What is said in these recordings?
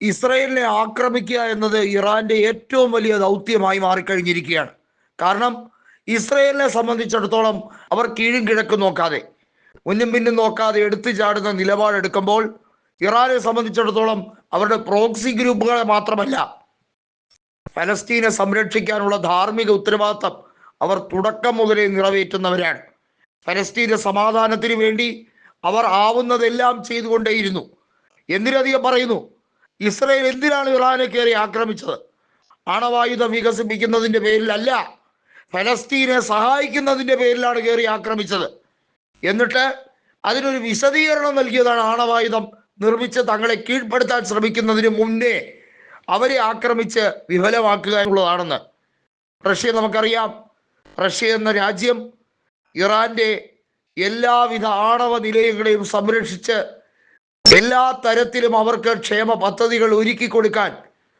ഇസ്രയേലിനെ ആക്രമിക്കുക എന്നത് ഇറാന്റെ ഏറ്റവും വലിയ ദൗത്യമായി മാറിക്കഴിഞ്ഞിരിക്കുകയാണ്. കാരണം ഇസ്രയേലിനെ സംബന്ധിച്ചിടത്തോളം അവർ കീഴും കിഴക്കും നോക്കാതെ മുന്നും പിന്നും നോക്കാതെ എടുത്തു ചാടുന്ന നിലപാടെടുക്കുമ്പോൾ ഇറാനെ സംബന്ധിച്ചിടത്തോളം അവരുടെ പ്രോക്സി ഗ്രൂപ്പുകളെ മാത്രമല്ല ഫലസ്തീനെ സംരക്ഷിക്കാനുള്ള ധാർമ്മിക ഉത്തരവാദിത്തം അവർ തുടക്കം മുതലേ നിറവേറ്റുന്നവരാണ്. ഫലസ്തീന സമാധാനത്തിന് വേണ്ടി അവർ ആവുന്നതെല്ലാം ചെയ്തുകൊണ്ടേയിരുന്നു. എന്തിനധികം പറയുന്നു? ഇസ്രയേൽ എന്തിനാണ് ഇറാനെ കയറി ആക്രമിച്ചത്? ആണവായുധം വികസിപ്പിക്കുന്നതിന്റെ പേരിലല്ല ഫലസ്തീനെ സഹായിക്കുന്നതിന്റെ പേരിലാണ് കയറി ആക്രമിച്ചത്. എന്നിട്ട് അതിനൊരു വിശദീകരണം നൽകിയതാണ് ആണവായുധം നിർമ്മിച്ച് തങ്ങളെ കീഴ്പ്പെടുത്താൻ ശ്രമിക്കുന്നതിന് മുന്നേ അവരെ ആക്രമിച്ച് വിഫലമാക്കുക എന്നുള്ളതാണെന്ന്. റഷ്യ നമുക്കറിയാം. റഷ്യ എന്ന രാജ്യം ഇറാന്റെ എല്ലാവിധ ആണവ നിലയങ്ങളെയും സംരക്ഷിച്ച് എല്ലാ തരത്തിലും അവർക്ക് ക്ഷേമ പദ്ധതികൾ ഒരുക്കി കൊടുക്കാൻ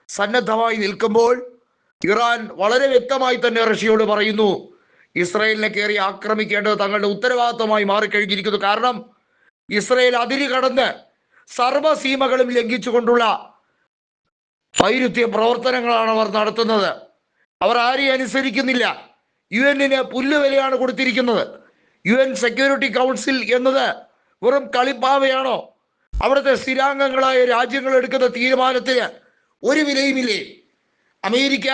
സന്നദ്ധമായി നിൽക്കുമ്പോൾ ഇറാൻ വളരെ വ്യക്തമായി തന്നെ റഷ്യയോട് പറയുന്നു ഇസ്രയേലിനെ കയറി ആക്രമിക്കേണ്ടത് തങ്ങളുടെ ഉത്തരവാദിത്തമായി മാറിക്കഴിഞ്ഞിരിക്കുന്നു. കാരണം ഇസ്രയേൽ അതിരി കടന്ന് സർവസീമകളും ലംഘിച്ചുകൊണ്ടുള്ള വൈരുദ്ധ്യ പ്രവർത്തനങ്ങളാണ് അവർ നടത്തുന്നത്. അവർ ആരെയും അനുസരിക്കുന്നില്ല. യു എന്നിന് പുല്ലുവിലയാണ് കൊടുത്തിരിക്കുന്നത്. യു എൻ സെക്യൂരിറ്റി കൗൺസിൽ എന്നത് വെറും കളിപ്പാവയാണോ? അവിടുത്തെ സ്ഥിരാംഗങ്ങളായ രാജ്യങ്ങൾ എടുക്കുന്ന തീരുമാനത്തിന് ഒരു വിലയുമില്ലേ? അമേരിക്ക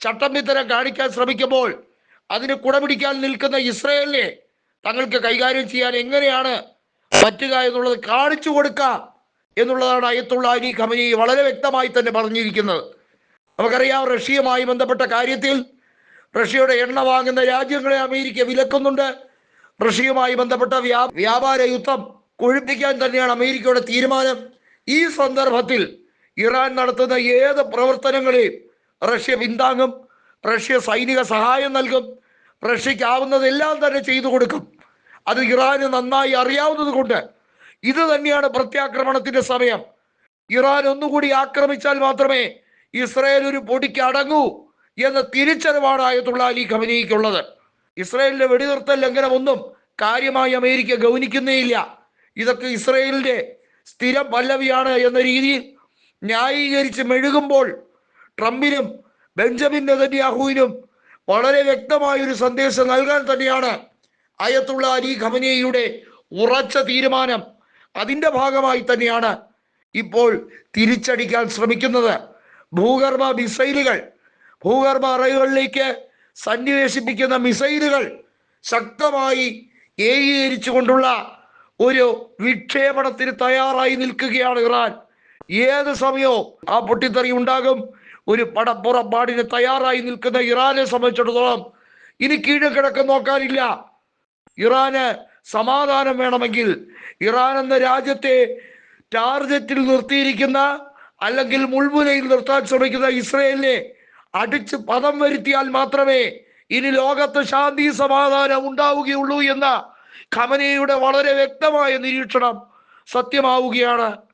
ചട്ടം വിത്തരം കാണിക്കാൻ ശ്രമിക്കുമ്പോൾ അതിന് കുടപിടിക്കാൻ നിൽക്കുന്ന ഇസ്രയേലിനെ തങ്ങൾക്ക് കൈകാര്യം ചെയ്യാൻ എങ്ങനെയാണ് പറ്റുക എന്നുള്ളത് കാണിച്ചു കൊടുക്കാം എന്നുള്ളതാണ് അയത്തുള്ള അലി ഖമനി വളരെ വ്യക്തമായി തന്നെ പറഞ്ഞിരിക്കുന്നത്. നമുക്കറിയാം റഷ്യയുമായി ബന്ധപ്പെട്ട കാര്യത്തിൽ റഷ്യയുടെ എണ്ണ വാങ്ങുന്ന രാജ്യങ്ങളെ അമേരിക്ക വിലക്കുന്നുണ്ട്. റഷ്യയുമായി ബന്ധപ്പെട്ട വ്യാ വ്യാപാര യുദ്ധം കൊഴുപ്പിക്കാൻ തന്നെയാണ് അമേരിക്കയുടെ തീരുമാനം. ഈ സന്ദർഭത്തിൽ ഇറാൻ നടത്തുന്ന ഏത് പ്രവർത്തനങ്ങളെയും റഷ്യ പിന്താങ്ങും റഷ്യ സൈനിക സഹായം നൽകും റഷ്യക്കാവുന്നതെല്ലാം തന്നെ ചെയ്തു കൊടുക്കും. അത് ഇറാന് നന്നായി അറിയാവുന്നത് കൊണ്ട് ഇത് തന്നെയാണ് പ്രത്യാക്രമണത്തിന്റെ സമയം. ഇറാൻ ഒന്നുകൂടി ആക്രമിച്ചാൽ മാത്രമേ ഇസ്രയേൽ ഒരു പൊടിക്ക് അടങ്ങൂ എന്ന തിരിച്ചറിവാണ് ആയത്തുള്ള അലി ഖമനിക്കുള്ളത്. ഇസ്രയേലിന്റെ വെടിനിർത്തൽ ലംഘനം ഒന്നും കാര്യമായി അമേരിക്ക ഗൗനിക്കുന്നേയില്ല. ഇതൊക്കെ ഇസ്രയേലിന്റെ സ്ഥിര പല്ലവിയാണ് എന്ന രീതിയിൽ ന്യായീകരിച്ച് മെഴുകുമ്പോൾ ട്രംപിനും ബെഞ്ചമിൻ നെതന്യാഹുവിനും വളരെ വ്യക്തമായ ഒരു സന്ദേശം നൽകാൻ തന്നെയാണ് അയത്തുള്ള അലി ഖമനിയുടെ ഉറച്ച തീരുമാനം. അതിന്റെ ഭാഗമായി തന്നെയാണ് ഇപ്പോൾ തിരിച്ചടിക്കാൻ ശ്രമിക്കുന്നത്. ഭൂഗർഭ മിസൈലുകൾ ഭൂഗർഭ അറകളിലേക്ക് സന്നിവേശിപ്പിക്കുന്ന മിസൈലുകൾ ശക്തമായി ഏകീകരിച്ചുകൊണ്ടുള്ള ഒരു വിക്ഷേപണത്തിന് തയ്യാറായി നിൽക്കുകയാണ് ഇറാൻ. ഏത് സമയവും ആ പൊട്ടിത്തെറി ഉണ്ടാകും. ഒരു പടപ്പുറപ്പാടിന് തയ്യാറായി നിൽക്കുന്ന ഇറാനെ സംബന്ധിച്ചിടത്തോളം ഇനി കീഴക്കിടക്ക് നോക്കാനില്ല. ഇറാന് സമാധാനം വേണമെങ്കിൽ ഇറാൻ എന്ന രാജ്യത്തെ ടാർഗറ്റിൽ നിർത്തിയിരിക്കുന്ന അല്ലെങ്കിൽ മുൾമുനയിൽ നിർത്താൻ ശ്രമിക്കുന്ന ഇസ്രയേലിനെ അടിച്ച് പദം വരുത്തിയാൽ മാത്രമേ ഇനി ലോകത്ത് ശാന്തി സമാധാനം ഉണ്ടാവുകയുള്ളൂ എന്ന ഖമനയുടെ വളരെ വ്യക്തമായ നിരീക്ഷണം സത്യമാവുകയാണ്.